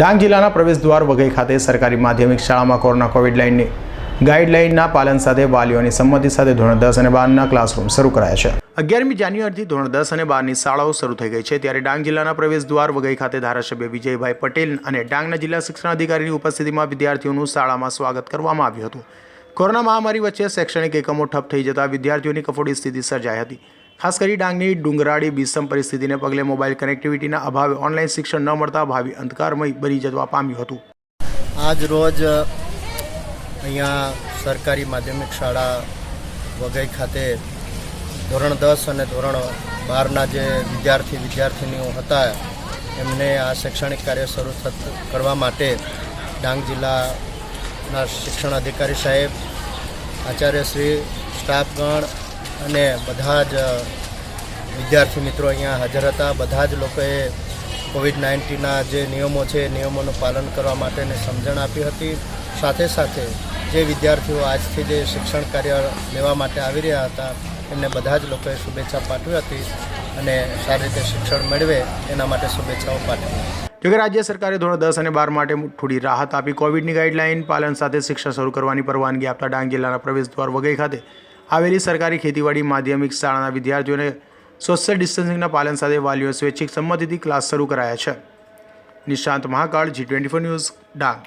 ડાંગ જિલ્લાના પ્રવેશદ્વાર વઘઈ ખાતે સરકારી માધ્યમિક શાળામાં કોરોના કોવિડ લાઇનની ગાઈડલાઇનના પાલન સાથે વાલીઓની સંમતિ સાથે ધોરણ દસ અને બારના ક્લાસરૂમ શરૂ કરાયા છે. અગિયારમી જાન્યુઆરીથી ધોરણ દસ અને બારની શાળાઓ શરૂ થઈ ગઈ છે. ત્યારે ડાંગ જિલ્લાના પ્રવેશદ્વાર વઘઈ ખાતે ધારાસભ્ય વિજયભાઈ પટેલ અને ડાંગના જિલ્લા શિક્ષણ અધિકારીની ઉપસ્થિતિમાં વિદ્યાર્થીઓનું શાળામાં સ્વાગત કરવામાં આવ્યું હતું. કોરોના મહામારી વચ્ચે શૈક્ષણિક એકમો ઠપ થઈ જતા વિદ્યાર્થીઓની કફોડી સ્થિતિ સર્જાઈ હતી. ખાસ કરી ડાંગની ડુંગરાળી બીસમ પરિસ્થિતિને પગલે મોબાઈલ કનેક્ટિવિટીના અભાવે ઓનલાઈન શિક્ષણ ન મળતા ભાવિ અંધકારમય બની જવા પામ્યું હતું. આજ રોજ અહીંયા સરકારી માધ્યમિક શાળા વગેરે ખાતે ધોરણ દસ અને ધોરણ બારના જે વિદ્યાર્થી વિદ્યાર્થિનીઓ હતા, એમને આ શૈક્ષણિક કાર્ય શરૂ કરવા માટે ડાંગ જિલ્લાના શિક્ષણ અધિકારી સાહેબ, આચાર્યશ્રી, સ્ટાફગણ અને બધા જ વિદ્યાર્થી મિત્રો અહીંયા હાજર હતા. બધા જ લોકોએ કોવિડ નાઇન્ટીનના જે નિયમો છે, એ નિયમોનું પાલન કરવા માટેની સમજણ આપી હતી. સાથે સાથે જે વિદ્યાર્થીઓ આજથી જે શિક્ષણ કાર્ય લેવા માટે આવી રહ્યા હતા, એમને બધા જ લોકોએ શુભેચ્છા પાઠવી હતી અને સારી રીતે શિક્ષણ મેળવે એના માટે શુભેચ્છાઓ પાઠવી. જોકે રાજ્ય સરકારે ધોરણ દસ અને બાર માટે થોડી રાહત આપી. કોવિડની ગાઈડલાઈન પાલન સાથે શિક્ષણ શરૂ કરવાની પરવાનગી આપતા ડાંગ જિલ્લાના પ્રવેશદ્વાર વગેરે ખાતે આવેલી સરકારી ખેતીવાડી માધ્યમિક શાળાના વિદ્યાર્થીઓને સોશિયલ ડિસ્ટન્સિંગના પાલન સાથે વાલીઓ સ્વૈચ્છિક સંમતિથી ક્લાસ શરૂ કરાયા છે. Nishant Mahakal, G twenty four news, Dang.